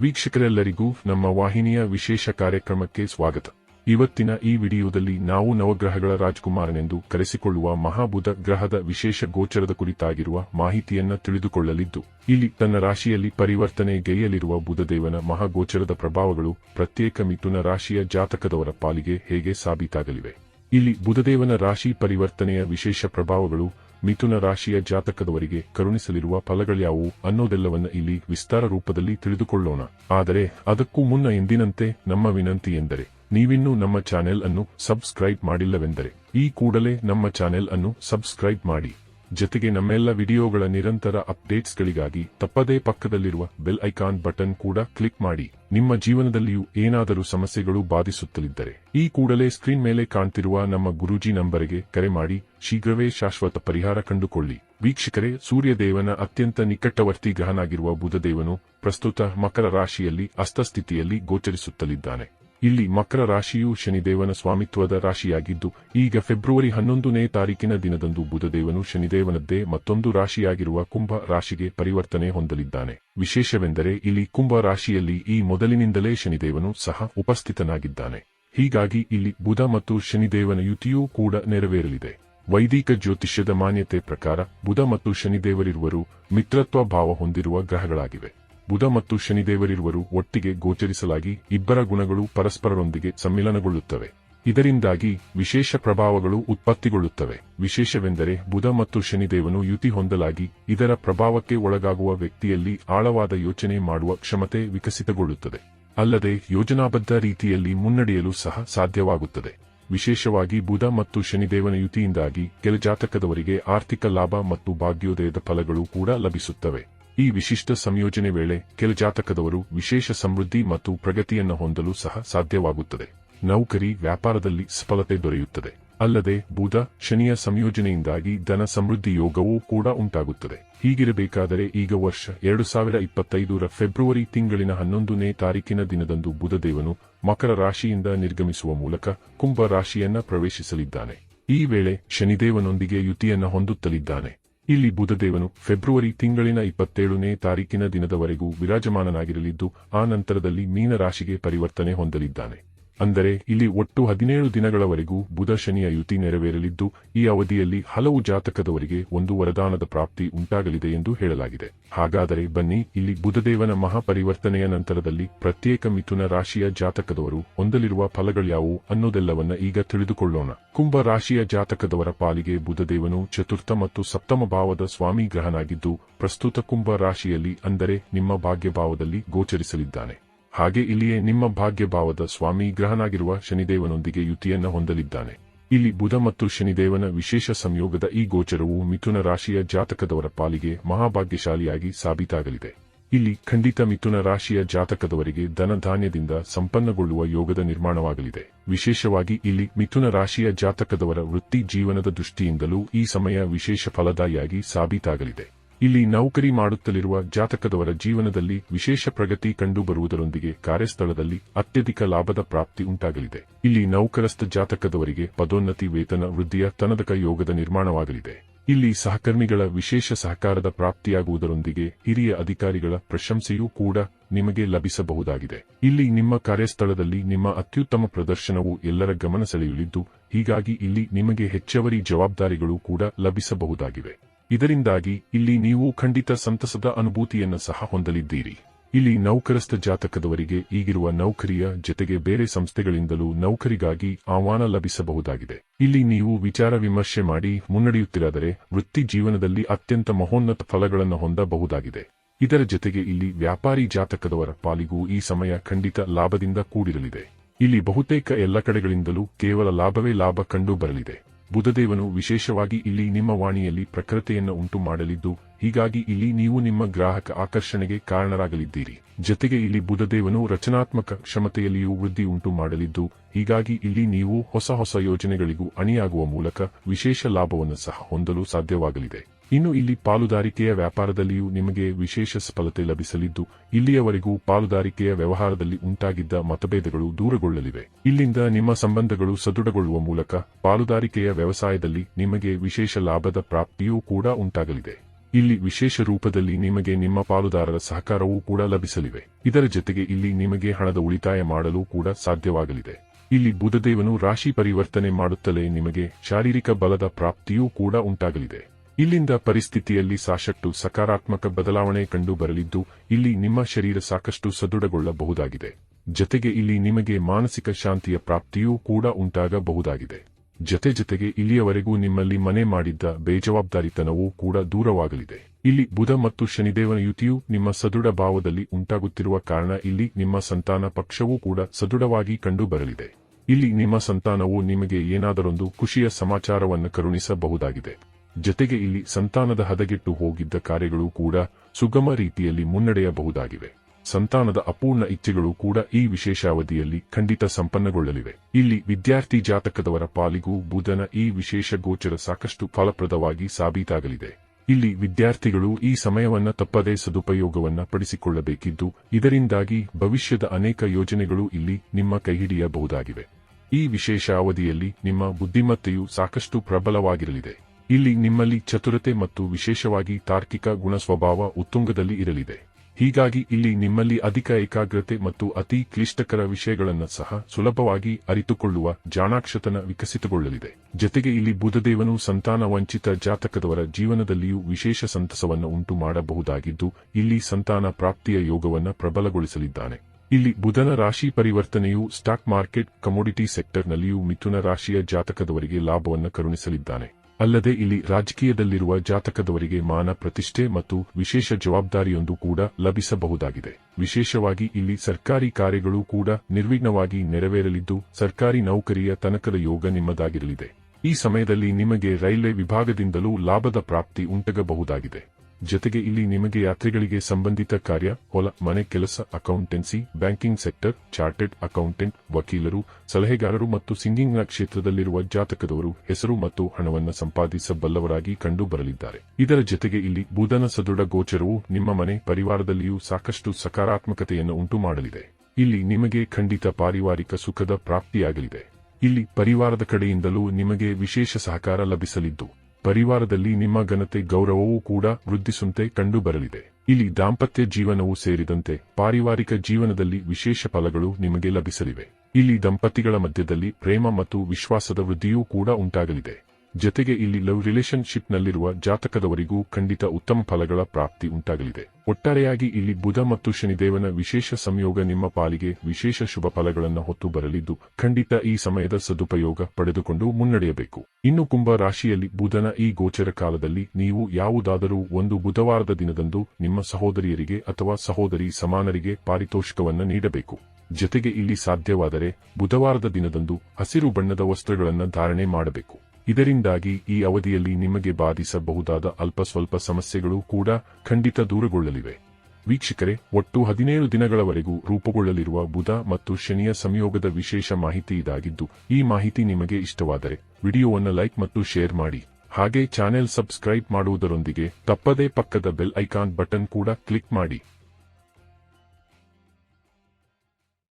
ವೀಕ್ಷಕರೆಲ್ಲರಿಗೂ ನಮ್ಮ ವಾಹಿನಿಯ ವಿಶೇಷ ಕಾರ್ಯಕ್ರಮಕ್ಕೆ ಸ್ವಾಗತ. ಇವತ್ತಿನ ಈ ವಿಡಿಯೋದಲ್ಲಿ ನಾವು ನವಗ್ರಹಗಳ ರಾಜ್ಕುಮಾರನೆಂದು ಕರೆಸಿಕೊಳ್ಳುವ ಮಹಾಬುಧ ಗ್ರಹದ ವಿಶೇಷ ಗೋಚರದ ಕುರಿತಾಗಿರುವ ಮಾಹಿತಿಯನ್ನ ತಿಳಿದುಕೊಳ್ಳಲಿದ್ದು, ಇಲ್ಲಿ ತನ್ನ ರಾಶಿಯಲ್ಲಿ ಪರಿವರ್ತನೆ ಗೈಯಲಿರುವ ಬುಧದೇವನ ಮಹಾಗೋಚರದ ಪ್ರಭಾವಗಳು ಪ್ರತ್ಯೇಕ ಮಿಥುನ ರಾಶಿಯ ಜಾತಕದವರ ಪಾಲಿಗೆ ಹೇಗೆ ಸಾಬೀತಾಗಲಿವೆ. ಇಲ್ಲಿ ಬುಧದೇವನ ರಾಶಿ ಪರಿವರ್ತನೆಯ ವಿಶೇಷ ಪ್ರಭಾವಗಳು ಮಿಥುನ ರಾಶಿಯ ಜಾತಕದವರಿಗೆ ಕರುಣಿಸಲಿರುವ ಫಲಗಳ್ಯಾವು ಅನ್ನೋದೆಲ್ಲವನ್ನ ಇಲ್ಲಿ ವಿಸ್ತಾರ ರೂಪದಲ್ಲಿ ತಿಳಿದುಕೊಳ್ಳೋಣ. ಆದರೆ, ಅದಕ್ಕೂ ಮುನ್ನ ಎಂದಿನಂತೆ ನಮ್ಮ ವಿನಂತಿ ಎಂದರೆ, ನೀವಿನ್ನೂ ನಮ್ಮ ಚಾನೆಲ್ ಅನ್ನು ಸಬ್ಸ್ಕ್ರೈಬ್ ಮಾಡಿಲ್ಲವೆಂದರೆ, ಈ ಕೂಡಲೇ ನಮ್ಮ ಚಾನೆಲ್ ಅನ್ನು ಸಬ್ಸ್ಕ್ರೈಬ್ ಮಾಡಿ. ಜೊತೆಗೆ ನಮ್ಮೆಲ್ಲ ವಿಡಿಯೋಗಳ ನಿರಂತರ ಅಪ್ಡೇಟ್ಸ್ಗಳಿಗಾಗಿ ತಪ್ಪದೇ ಪಕ್ಕದಲ್ಲಿರುವ ಬೆಲ್ ಐಕಾನ್ ಬಟನ್ ಕೂಡ ಕ್ಲಿಕ್ ಮಾಡಿ. ನಿಮ್ಮ ಜೀವನದಲ್ಲಿಯೂ ಏನಾದರೂ ಸಮಸ್ಯೆಗಳು ಬಾಧಿಸುತ್ತಲಿದ್ದರೆ ಈ ಕೂಡಲೇ ಸ್ಕ್ರೀನ್ ಮೇಲೆ ಕಾಣ್ತಿರುವ ನಮ್ಮ ಗುರೂಜಿ ನಂಬರಿಗೆ ಕರೆ ಮಾಡಿ. ಶೀಘ್ರವೇ ಶಾಶ್ವತ ಪರಿಹಾರ ಕಂಡುಕೊಳ್ಳಿ. ವೀಕ್ಷಕರೇ, ಸೂರ್ಯದೇವನ ಅತ್ಯಂತ ನಿಕಟವರ್ತಿ ಗ್ರಹನಾಗಿರುವ ಬುಧದೇವನು ಪ್ರಸ್ತುತ ಮಕರ ರಾಶಿಯಲ್ಲಿ ಅಸ್ತಸ್ಥಿತಿಯಲ್ಲಿ ಗೋಚರಿಸುತ್ತಲಿದ್ದಾನೆ. ಇಲ್ಲಿ ಮಕರ ರಾಶಿಯು ಶನಿದೇವನ ಸ್ವಾಮಿತ್ವದ ರಾಶಿಯಾಗಿದ್ದು, ಈಗ ಫೆಬ್ರವರಿ ಹನ್ನೊಂದನೇ ತಾರೀಕಿನ ದಿನದಂದು ಬುಧದೇವನು ಶನಿದೇವನದ್ದೇ ಮತ್ತೊಂದು ರಾಶಿಯಾಗಿರುವ ಕುಂಭ ರಾಶಿಗೆ ಪರಿವರ್ತನೆ ಹೊಂದಲಿದ್ದಾನೆ. ವಿಶೇಷವೆಂದರೆ ಇಲ್ಲಿ ಕುಂಭ ರಾಶಿಯಲ್ಲಿ ಈ ಮೊದಲಿನಿಂದಲೇ ಶನಿದೇವನು ಸಹ ಉಪಸ್ಥಿತನಾಗಿದ್ದಾನೆ. ಹೀಗಾಗಿ ಇಲ್ಲಿ ಬುಧ ಮತ್ತು ಶನಿದೇವನ ಯುತಿಯೂ ಕೂಡ ನೆರವೇರಲಿದೆ. ವೈದಿಕ ಜ್ಯೋತಿಷ್ಯದ ಮಾನ್ಯತೆ ಪ್ರಕಾರ ಬುಧ ಮತ್ತು ಶನಿದೇವರಿರುವರು ಮಿತ್ರತ್ವ ಭಾವ ಹೊಂದಿರುವ ಗ್ರಹಗಳಾಗಿವೆ. ಬುಧ ಮತ್ತು ಶನಿದೇವರಿರುವರು ಒಟ್ಟಿಗೆ ಗೋಚರಿಸಲಾಗಿ ಇಬ್ಬರ ಗುಣಗಳು ಪರಸ್ಪರರೊಂದಿಗೆ ಸಮ್ಮಿಲನಗೊಳ್ಳುತ್ತವೆ. ಇದರಿಂದಾಗಿ ವಿಶೇಷ ಪ್ರಭಾವಗಳು ಉತ್ಪತ್ತಿಗೊಳ್ಳುತ್ತವೆ. ವಿಶೇಷವೆಂದರೆ ಬುಧ ಮತ್ತು ಶನಿದೇವನು ಯುತಿ ಹೊಂದಲಾಗಿ ಇದರ ಪ್ರಭಾವಕ್ಕೆ ಒಳಗಾಗುವ ವ್ಯಕ್ತಿಯಲ್ಲಿ ಆಳವಾದ ಯೋಚನೆ ಮಾಡುವ ಕ್ಷಮತೆ ವಿಕಸಿತಗೊಳ್ಳುತ್ತದೆ. ಅಲ್ಲದೆ ಯೋಜನಾಬದ್ಧ ರೀತಿಯಲ್ಲಿ ಮುನ್ನಡೆಯಲು ಸಹ ಸಾಧ್ಯವಾಗುತ್ತದೆ. ವಿಶೇಷವಾಗಿ ಬುಧ ಮತ್ತು ಶನಿದೇವನ ಯುತಿಯಿಂದಾಗಿ ಕೆಲ ಜಾತಕದವರಿಗೆ ಆರ್ಥಿಕ ಲಾಭ ಮತ್ತು ಭಾಗ್ಯೋದಯದ ಫಲಗಳು ಕೂಡ ಲಭಿಸುತ್ತವೆ. ಈ ವಿಶಿಷ್ಟ ಸಂಯೋಜನೆ ವೇಳೆ ಕೆಲ ಜಾತಕದವರು ವಿಶೇಷ ಸಮೃದ್ಧಿ ಮತ್ತು ಪ್ರಗತಿಯನ್ನು ಹೊಂದಲು ಸಹ ಸಾಧ್ಯವಾಗುತ್ತದೆ. ನೌಕರಿ ವ್ಯಾಪಾರದಲ್ಲಿ ಸಫಲತೆ ದೊರೆಯುತ್ತದೆ. ಅಲ್ಲದೆ ಬುಧ ಶನಿಯ ಸಂಯೋಜನೆಯಿಂದಾಗಿ ಧನ ಸಮೃದ್ಧಿ ಯೋಗವೂ ಕೂಡ ಉಂಟಾಗುತ್ತದೆ. ಹೀಗಿರಬೇಕಾದರೆ ಈಗ ವರ್ಷ ಎರಡು ಸಾವಿರ ಇಪ್ಪತ್ತೈದರ ಫೆಬ್ರವರಿ ತಿಂಗಳಿನ ಹನ್ನೊಂದನೇ ತಾರೀಕಿನ ದಿನದಂದು ಬುಧದೇವನು ಮಕರ ರಾಶಿಯಿಂದ ನಿರ್ಗಮಿಸುವ ಮೂಲಕ ಕುಂಭ ರಾಶಿಯನ್ನ ಪ್ರವೇಶಿಸಲಿದ್ದಾನೆ. ಈ ವೇಳೆ ಶನಿದೇವನೊಂದಿಗೆ ಯುತಿಯನ್ನ ಹೊಂದುತ್ತಲಿದ್ದಾನೆ. ಇಲ್ಲಿ ಬುಧದೇವನು ಫೆಬ್ರವರಿ ತಿಂಗಳಿನ ಇಪ್ಪತ್ತೇಳನೇ ತಾರೀಕಿನ ದಿನದವರೆಗೂ ವಿರಾಜಮಾನನಾಗಿರಲಿದ್ದು ಆ ನಂತರದಲ್ಲಿ ಮೀನರಾಶಿಗೆ ಪರಿವರ್ತನೆ ಹೊಂದಲಿದ್ದಾನೆ. ಅಂದರೆ ಇಲ್ಲಿ ಒಟ್ಟು ಹದಿನೇಳು ದಿನಗಳವರೆಗೂ ಬುಧ ಶನಿಯ ಯುತಿ ನೆರವೇರಲಿದ್ದು, ಈ ಅವಧಿಯಲ್ಲಿ ಹಲವು ಜಾತಕದವರಿಗೆ ಒಂದು ವರದಾನದ ಪ್ರಾಪ್ತಿ ಉಂಟಾಗಲಿದೆ ಎಂದು ಹೇಳಲಾಗಿದೆ. ಹಾಗಾದರೆ ಬನ್ನಿ, ಇಲ್ಲಿ ಬುಧದೇವನ ಮಹಾಪರಿವರ್ತನೆಯ ನಂತರದಲ್ಲಿ ಪ್ರತ್ಯೇಕ ಮಿಥುನ ರಾಶಿಯ ಜಾತಕದವರು ಹೊಂದಲಿರುವ ಫಲಗಳ್ಯಾವು ಅನ್ನೋದೆಲ್ಲವನ್ನ ಈಗ ತಿಳಿದುಕೊಳ್ಳೋಣ. ಕುಂಭ ರಾಶಿಯ ಜಾತಕದವರ ಪಾಲಿಗೆ ಬುಧದೇವನು ಚತುರ್ಥ ಮತ್ತು ಸಪ್ತಮ ಭಾವದ ಸ್ವಾಮಿ ಗ್ರಹನಾಗಿದ್ದು, ಪ್ರಸ್ತುತ ಕುಂಭ ರಾಶಿಯಲ್ಲಿ ಅಂದರೆ ನಿಮ್ಮ ಭಾಗ್ಯಭಾವದಲ್ಲಿ ಗೋಚರಿಸಲಿದ್ದಾನೆ. ಹಾಗೆ ಇಲ್ಲಿಯೇ ನಿಮ್ಮ ಭಾಗ್ಯಭಾವದ ಸ್ವಾಮಿ ಗ್ರಹನಾಗಿರುವ ಶನಿದೇವನೊಂದಿಗೆ ಯುತಿಯನ್ನ ಹೊಂದಲಿದ್ದಾನೆ. ಇಲ್ಲಿ ಬುಧ ಮತ್ತು ಶನಿದೇವನ ವಿಶೇಷ ಸಂಯೋಗದ ಈ ಗೋಚರವು ಮಿಥುನ ರಾಶಿಯ ಜಾತಕದವರ ಪಾಲಿಗೆ ಮಹಾಭಾಗ್ಯಶಾಲಿಯಾಗಿ ಸಾಬೀತಾಗಲಿದೆ. ಇಲ್ಲಿ ಖಂಡಿತ ಮಿಥುನ ರಾಶಿಯ ಜಾತಕದವರಿಗೆ ಧನಧಾನ್ಯದಿಂದ ಸಂಪನ್ನಗೊಳ್ಳುವ ಯೋಗದ ನಿರ್ಮಾಣವಾಗಲಿದೆ. ವಿಶೇಷವಾಗಿ ಇಲ್ಲಿ ಮಿಥುನ ರಾಶಿಯ ಜಾತಕದವರ ವೃತ್ತಿ ಜೀವನದ ದೃಷ್ಟಿಯಿಂದಲೂ ಈ ಸಮಯ ವಿಶೇಷ ಫಲದಾಯಿಯಾಗಿ ಸಾಬೀತಾಗಲಿದೆ. ಇಲ್ಲಿ ನೌಕರಿ ಮಾಡುತ್ತಲಿರುವ ಜಾತಕದವರ ಜೀವನದಲ್ಲಿ ವಿಶೇಷ ಪ್ರಗತಿ ಕಂಡುಬರುವುದರೊಂದಿಗೆ ಕಾರ್ಯಸ್ಥಳದಲ್ಲಿ ಅತ್ಯಧಿಕ ಲಾಭದ ಪ್ರಾಪ್ತಿ ಉಂಟಾಗಲಿದೆ. ಇಲ್ಲಿ ನೌಕರಸ್ಥ ಜಾತಕದವರಿಗೆ ಪದೋನ್ನತಿ ವೇತನ ವೃದ್ಧಿಯ ತನದಕ ಯೋಗದ ನಿರ್ಮಾಣವಾಗಲಿದೆ. ಇಲ್ಲಿ ಸಹಕರ್ಮಿಗಳ ವಿಶೇಷ ಸಹಕಾರದ ಪ್ರಾಪ್ತಿಯಾಗುವುದರೊಂದಿಗೆ ಹಿರಿಯ ಅಧಿಕಾರಿಗಳ ಪ್ರಶಂಸೆಯೂ ಕೂಡ ನಿಮಗೆ ಲಭಿಸಬಹುದಾಗಿದೆ. ಇಲ್ಲಿ ನಿಮ್ಮ ಕಾರ್ಯಸ್ಥಳದಲ್ಲಿ ನಿಮ್ಮ ಅತ್ಯುತ್ತಮ ಪ್ರದರ್ಶನವು ಎಲ್ಲರ ಗಮನ ಸೆಳೆಯಲಿದ್ದು ಹೀಗಾಗಿ ಇಲ್ಲಿ ನಿಮಗೆ ಹೆಚ್ಚುವರಿ ಜವಾಬ್ದಾರಿಗಳು ಕೂಡ ಲಭಿಸಬಹುದಾಗಿವೆ. ಇದರಿಂದಾಗಿ ಇಲ್ಲಿ ನೀವು ಖಂಡಿತ ಸಂತಸದ ಅನುಭೂತಿಯನ್ನು ಸಹ ಹೊಂದಲಿದ್ದೀರಿ. ಇಲ್ಲಿ ನೌಕರಸ್ಥ ಜಾತಕದವರಿಗೆ ಈಗಿರುವ ನೌಕರಿಯ ಜೊತೆಗೆ ಬೇರೆ ಸಂಸ್ಥೆಗಳಿಂದಲೂ ನೌಕರಿಗಾಗಿ ಆಹ್ವಾನ ಲಭಿಸಬಹುದಾಗಿದೆ. ಇಲ್ಲಿ ನೀವು ವಿಚಾರ ವಿಮರ್ಶೆ ಮಾಡಿ ಮುನ್ನಡೆಯುತ್ತಿರಾದರೆ ವೃತ್ತಿ ಜೀವನದಲ್ಲಿ ಅತ್ಯಂತ ಮಹೋನ್ನತ ಫಲಗಳನ್ನು ಹೊಂದಬಹುದಾಗಿದೆ. ಇದರ ಜೊತೆಗೆ ಇಲ್ಲಿ ವ್ಯಾಪಾರಿ ಜಾತಕದವರ ಪಾಲಿಗೂ ಈ ಸಮಯ ಖಂಡಿತ ಲಾಭದಿಂದ ಕೂಡಿರಲಿದೆ. ಇಲ್ಲಿ ಬಹುತೇಕ ಎಲ್ಲ ಕಡೆಗಳಿಂದಲೂ ಕೇವಲ ಲಾಭವೇ ಲಾಭ ಕಂಡು ಬರಲಿದೆ. ಬುಧದೇವನು ವಿಶೇಷವಾಗಿ ಇಲ್ಲಿ ನಿಮ್ಮ ವಾಣಿಯಲ್ಲಿ ಪ್ರಕೃತಿಯನ್ನು ಉಂಟು ಮಾಡಲಿದ್ದು ಹೀಗಾಗಿ ಇಲ್ಲಿ ನೀವು ನಿಮ್ಮ ಗ್ರಾಹಕ ಆಕರ್ಷಣೆಗೆ ಕಾರಣರಾಗಲಿದ್ದೀರಿ. ಜೊತೆಗೆ ಇಲ್ಲಿ ಬುಧದೇವನು ರಚನಾತ್ಮಕ ಕ್ಷಮತೆಯಲ್ಲಿಯೂ ವೃದ್ಧಿ ಉಂಟು ಮಾಡಲಿದ್ದು ಹೀಗಾಗಿ ಇಲ್ಲಿ ನೀವು ಹೊಸ ಹೊಸ ಯೋಜನೆಗಳಿಗೂ ಅಣಿಯಾಗುವ ಮೂಲಕ ವಿಶೇಷ ಲಾಭವನ್ನು ಸಹ ಹೊಂದಲು ಸಾಧ್ಯವಾಗಲಿದೆ. ಇನ್ನು ಇಲ್ಲಿ ಪಾಲುದಾರಿಕೆಯ ವ್ಯಾಪಾರದಲ್ಲಿಯೂ ನಿಮಗೆ ವಿಶೇಷ ಸಫಲತೆ ಲಭಿಸಲಿದ್ದು, ಇಲ್ಲಿಯವರೆಗೂ ಪಾಲುದಾರಿಕೆಯ ವ್ಯವಹಾರದಲ್ಲಿ ಉಂಟಾಗಿದ್ದ ಮತಭೇದಗಳು ದೂರಗೊಳ್ಳಲಿವೆ. ಇಲ್ಲಿಂದ ನಿಮ್ಮ ಸಂಬಂಧಗಳು ಸದೃಢಗೊಳ್ಳುವ ಮೂಲಕ ಪಾಲುದಾರಿಕೆಯ ವ್ಯವಸಾಯದಲ್ಲಿ ನಿಮಗೆ ವಿಶೇಷ ಲಾಭದ ಪ್ರಾಪ್ತಿಯೂ ಕೂಡ ಉಂಟಾಗಲಿದೆ. ಇಲ್ಲಿ ವಿಶೇಷ ರೂಪದಲ್ಲಿ ನಿಮಗೆ ನಿಮ್ಮ ಪಾಲುದಾರರ ಸಹಕಾರವೂ ಕೂಡ ಲಭಿಸಲಿವೆ. ಇದರ ಜೊತೆಗೆ ಇಲ್ಲಿ ನಿಮಗೆ ಹಣದ ಉಳಿತಾಯ ಮಾಡಲು ಕೂಡ ಸಾಧ್ಯವಾಗಲಿದೆ. ಇಲ್ಲಿ ಬುಧದೇವನು ರಾಶಿ ಪರಿವರ್ತನೆ ಮಾಡುತ್ತಲೇ ನಿಮಗೆ ಶಾರೀರಿಕ ಬಲದ ಪ್ರಾಪ್ತಿಯೂ ಕೂಡ ಉಂಟಾಗಲಿದೆ. ಇಲ್ಲಿಂದ ಪರಿಸ್ಥಿತಿಯಲ್ಲಿ ಸಾಕಷ್ಟು ಸಕಾರಾತ್ಮಕ ಬದಲಾವಣೆ ಕಂಡು ಬರಲಿದ್ದು ಇಲ್ಲಿ ನಿಮ್ಮ ಶರೀರ ಸಾಕಷ್ಟು ಸದೃಢಗೊಳ್ಳಬಹುದಾಗಿದೆ. ಜತೆಗೆ ಇಲ್ಲಿ ನಿಮಗೆ ಮಾನಸಿಕ ಶಾಂತಿಯ ಪ್ರಾಪ್ತಿಯೂ ಕೂಡ ಉಂಟಾಗಬಹುದಾಗಿದೆ. ಜತೆ ಜತೆಗೆ ಇಲ್ಲಿಯವರೆಗೂ ನಿಮ್ಮಲ್ಲಿ ಮನೆ ಮಾಡಿದ್ದ ಬೇಜವಾಬ್ದಾರಿತನವೂ ಕೂಡ ದೂರವಾಗಲಿದೆ. ಇಲ್ಲಿ ಬುಧ ಮತ್ತು ಶನಿದೇವನ ಯುತಿಯು ನಿಮ್ಮ ಸದೃಢ ಭಾವದಲ್ಲಿ ಉಂಟಾಗುತ್ತಿರುವ ಕಾರಣ ಇಲ್ಲಿ ನಿಮ್ಮ ಸಂತಾನ ಪಕ್ಷವೂ ಕೂಡ ಸದೃಢವಾಗಿ ಕಂಡುಬರಲಿದೆ. ಇಲ್ಲಿ ನಿಮ್ಮ ಸಂತಾನವು ನಿಮಗೆ ಏನಾದರೊಂದು ಖುಷಿಯ ಸಮಾಚಾರವನ್ನು ಕರುಣಿಸಬಹುದಾಗಿದೆ. ಜತೆಗೆ ಇಲ್ಲಿ ಸಂತಾನದ ಹದಗೆಟ್ಟು ಹೋಗಿದ್ದ ಕಾರ್ಯಗಳು ಕೂಡ ಸುಗಮ ರೀತಿಯಲ್ಲಿ ಮುನ್ನಡೆಯಬಹುದಾಗಿವೆ. ಸಂತಾನದ ಅಪೂರ್ಣ ಇಚ್ಛೆಗಳು ಕೂಡ ಈ ವಿಶೇಷಾವಧಿಯಲ್ಲಿ ಖಂಡಿತ ಸಂಪನ್ನಗೊಳ್ಳಲಿವೆ. ಇಲ್ಲಿ ವಿದ್ಯಾರ್ಥಿ ಜಾತಕದವರ ಪಾಲಿಗೂ ಬುಧನ ಈ ವಿಶೇಷ ಗೋಚರ ಸಾಕಷ್ಟು ಫಲಪ್ರದವಾಗಿ ಸಾಬೀತಾಗಲಿದೆ. ಇಲ್ಲಿ ವಿದ್ಯಾರ್ಥಿಗಳು ಈ ಸಮಯವನ್ನ ತಪ್ಪದೇ ಸದುಪಯೋಗವನ್ನ ಪಡಿಸಿಕೊಳ್ಳಬೇಕಿದ್ದು, ಇದರಿಂದಾಗಿ ಭವಿಷ್ಯದ ಅನೇಕ ಯೋಜನೆಗಳು ಇಲ್ಲಿ ನಿಮ್ಮ ಕೈಹಿಡಿಯಬಹುದಾಗಿವೆ. ಈ ವಿಶೇಷ ಅವಧಿಯಲ್ಲಿ ನಿಮ್ಮ ಬುದ್ಧಿಮತ್ತೆಯು ಸಾಕಷ್ಟು ಪ್ರಬಲವಾಗಿರಲಿದೆ. ಇಲ್ಲಿ ನಿಮ್ಮಲ್ಲಿ ಚತುರತೆ ಮತ್ತು ವಿಶೇಷವಾಗಿ ತಾರ್ಕಿಕ ಗುಣಸ್ವಭಾವ ಉತ್ತುಂಗದಲ್ಲಿ ಇರಲಿದೆ. ಹೀಗಾಗಿ ಇಲ್ಲಿ ನಿಮ್ಮಲ್ಲಿ ಅಧಿಕ ಏಕಾಗ್ರತೆ ಮತ್ತು ಅತಿ ಕ್ಲಿಷ್ಟಕರ ವಿಷಯಗಳನ್ನು ಸಹ ಸುಲಭವಾಗಿ ಅರಿತುಕೊಳ್ಳುವ ಜಾಣಾಕ್ಷತನ ವಿಕಸಿತಗೊಳ್ಳಲಿದೆ. ಜತೆಗೆ ಇಲ್ಲಿ ಬುಧದೇವನು ಸಂತಾನ ವಂಚಿತ ಜಾತಕದವರ ಜೀವನದಲ್ಲಿಯೂ ವಿಶೇಷ ಸಂತಸವನ್ನು ಉಂಟು ಮಾಡಬಹುದಾಗಿದ್ದು ಇಲ್ಲಿ ಸಂತಾನ ಪ್ರಾಪ್ತಿಯ ಯೋಗವನ್ನು ಪ್ರಬಲಗೊಳಿಸಲಿದ್ದಾನೆ. ಇಲ್ಲಿ ಬುಧನ ರಾಶಿ ಪರಿವರ್ತನೆಯು ಸ್ಟಾಕ್ ಮಾರ್ಕೆಟ್, ಕಮೋಡಿಟಿ ಸೆಕ್ಟರ್ನಲ್ಲಿಯೂ ಮಿಥುನ ರಾಶಿಯ ಜಾತಕದವರಿಗೆ ಲಾಭವನ್ನು ಕರುಣಿಸಲಿದ್ದಾನೆ. ಅಲ್ಲದೆ ಇಲ್ಲಿ ರಾಜಕೀಯದಲ್ಲಿರುವ ಜಾತಕದವರಿಗೆ ಮಾನ ಪ್ರತಿಷ್ಠೆ ಮತ್ತು ವಿಶೇಷ ಜವಾಬ್ದಾರಿಯೊಂದು ಕೂಡ ಲಭಿಸಬಹುದಾಗಿದೆ. ವಿಶೇಷವಾಗಿ ಇಲ್ಲಿ ಸರ್ಕಾರಿ ಕಾರ್ಯಗಳು ಕೂಡ ನಿರ್ವಿಘ್ನವಾಗಿ ನೆರವೇರಲಿದ್ದು, ಸರ್ಕಾರಿ ನೌಕರಿಯ ತನಕದ ಯೋಗ ನಿಮ್ಮದಾಗಿರಲಿದೆ. ಈ ಸಮಯದಲ್ಲಿ ನಿಮಗೆ ರೈಲ್ವೆ ವಿಭಾಗದಿಂದಲೂ ಲಾಭದ ಪ್ರಾಪ್ತಿ ಉಂಟಾಗಬಹುದಾಗಿದೆ. ಜೊತೆಗೆ ಇಲ್ಲಿ ನಿಮಗೆ ಯಾತ್ರೆಗಳಿಗೆ ಸಂಬಂಧಿತ ಕಾರ್ಯ, ಹೊಲ, ಮನೆ, ಕೆಲಸ accountancy banking sector chartered accountant ವಕೀಲರು, ಸಲಹೆಗಾರರು ಮತ್ತು ಸಿಂಗಿಂಗ್ನ ಕ್ಷೇತ್ರದಲ್ಲಿರುವ ಜಾತಕದವರು, ಹೆಸರು ಮತ್ತು ಹಣವನ್ನು ಸಂಪಾದಿಸಬಲ್ಲವರಾಗಿ ಕಂಡು ಬರಲಿದ್ದಾರೆ ಇದರ ಜೊತೆಗೆ ಇಲ್ಲಿ ಬುಧನ ಸದೃಢ ಗೋಚರವು ನಿಮ್ಮ ಮನೆ ಪರಿವಾರದಲ್ಲಿಯೂ ಸಾಕಷ್ಟು ಸಕಾರಾತ್ಮಕತೆಯನ್ನು ಉಂಟು ಮಾಡಲಿದೆ ಇಲ್ಲಿ ನಿಮಗೆ ಖಂಡಿತ ಪಾರಿವಾರಿಕ ಸುಖದ ಪ್ರಾಪ್ತಿಯಾಗಲಿದೆ. ಇಲ್ಲಿ ಪರಿವಾರದ ಕಡೆಯಿಂದಲೂ ನಿಮಗೆ ವಿಶೇಷ ಸಹಕಾರ ಲಭಿಸಲಿದ್ದು. ಪರಿವಾರದಲ್ಲಿ ನಿಮ್ಮ ಘನತೆ ಗೌರವವೂ ಕೂಡ ವೃದ್ಧಿಸುವಂತೆ ಕಂಡುಬರಲಿದೆ. ಇಲ್ಲಿ ದಾಂಪತ್ಯ ಜೀವನವೂ ಸೇರಿದಂತೆ ಪಾರಿವಾರಿಕ ಜೀವನದಲ್ಲಿ ವಿಶೇಷ ಫಲಗಳು ನಿಮಗೆ ಲಭಿಸಲಿವೆ. ಇಲ್ಲಿ ದಂಪತಿಗಳ ಮಧ್ಯದಲ್ಲಿ ಪ್ರೇಮ ಮತ್ತು ವಿಶ್ವಾಸದ ವೃದ್ಧಿಯೂ ಕೂಡ ಉಂಟಾಗಲಿದೆ. ಜೊತೆಗೆ ಇಲ್ಲಿ ಲವ್ ರಿಲೇಶನ್ಶಿಪ್ನಲ್ಲಿರುವ ಜಾತಕದವರಿಗೂ ಖಂಡಿತ ಉತ್ತಮ ಫಲಗಳ ಪ್ರಾಪ್ತಿ ಉಂಟಾಗಲಿದೆ. ಒಟ್ಟಾರೆಯಾಗಿ ಇಲ್ಲಿ ಬುಧ ಮತ್ತು ಶನಿದೇವನ ವಿಶೇಷ ಸಂಯೋಗ ನಿಮ್ಮ ಪಾಲಿಗೆ ವಿಶೇಷ ಶುಭ ಫಲಗಳನ್ನು ಹೊತ್ತು ಬರಲಿದ್ದು, ಖಂಡಿತ ಈ ಸಮಯದ ಸದುಪಯೋಗ ಪಡೆದುಕೊಂಡು ಮುನ್ನಡೆಯಬೇಕು. ಇನ್ನು ಕುಂಭ ರಾಶಿಯಲ್ಲಿ ಬುಧನ ಈ ಗೋಚರ ಕಾಲದಲ್ಲಿ ನೀವು ಯಾವುದಾದರೂ ಒಂದು ಬುಧವಾರದ ದಿನದಂದು ನಿಮ್ಮ ಸಹೋದರಿಯರಿಗೆ ಅಥವಾ ಸಹೋದರಿ ಸಮಾನರಿಗೆ ಪಾರಿತೋಷಿಕವನ್ನು ನೀಡಬೇಕು. ಜತೆಗೆ ಇಲ್ಲಿ ಸಾಧ್ಯವಾದರೆ ಬುಧವಾರದ ದಿನದಂದು ಹಸಿರು ಬಣ್ಣದ ವಸ್ತ್ರಗಳನ್ನು ಧಾರಣೆ ಮಾಡಬೇಕು. ಇದರಿಂದಾಗಿ ಈ ಅವಧಿಯಲ್ಲಿ ನಿಮಗೆ ಬಾಧಿಸಬಹುದಾದ ಅಲ್ಪ ಸ್ವಲ್ಪ ಸಮಸ್ಯೆಗಳು ಕೂಡ ಖಂಡಿತ ದೂರಗೊಳ್ಳಲಿವೆ. ವೀಕ್ಷಕರೇ, ಒಟ್ಟು ಹದಿನೇಳು ದಿನಗಳವರೆಗೂ ರೂಪುಗೊಳ್ಳಲಿರುವ ಬುಧ ಮತ್ತು ಶನಿಯ ಸಂಯೋಗದ ವಿಶೇಷ ಮಾಹಿತಿ ಇದಾಗಿದ್ದು, ಈ ಮಾಹಿತಿ ನಿಮಗೆ ಇಷ್ಟವಾದರೆ ವಿಡಿಯೋವನ್ನು ಲೈಕ್ ಮತ್ತು ಶೇರ್ ಮಾಡಿ. ಹಾಗೆ ಚಾನೆಲ್ ಸಬ್ಸ್ಕ್ರೈಬ್ ಮಾಡುವುದರೊಂದಿಗೆ ತಪ್ಪದೇ ಪಕ್ಕದ ಬೆಲ್ ಐಕಾನ್ ಬಟನ್ ಕೂಡ ಕ್ಲಿಕ್ ಮಾಡಿ.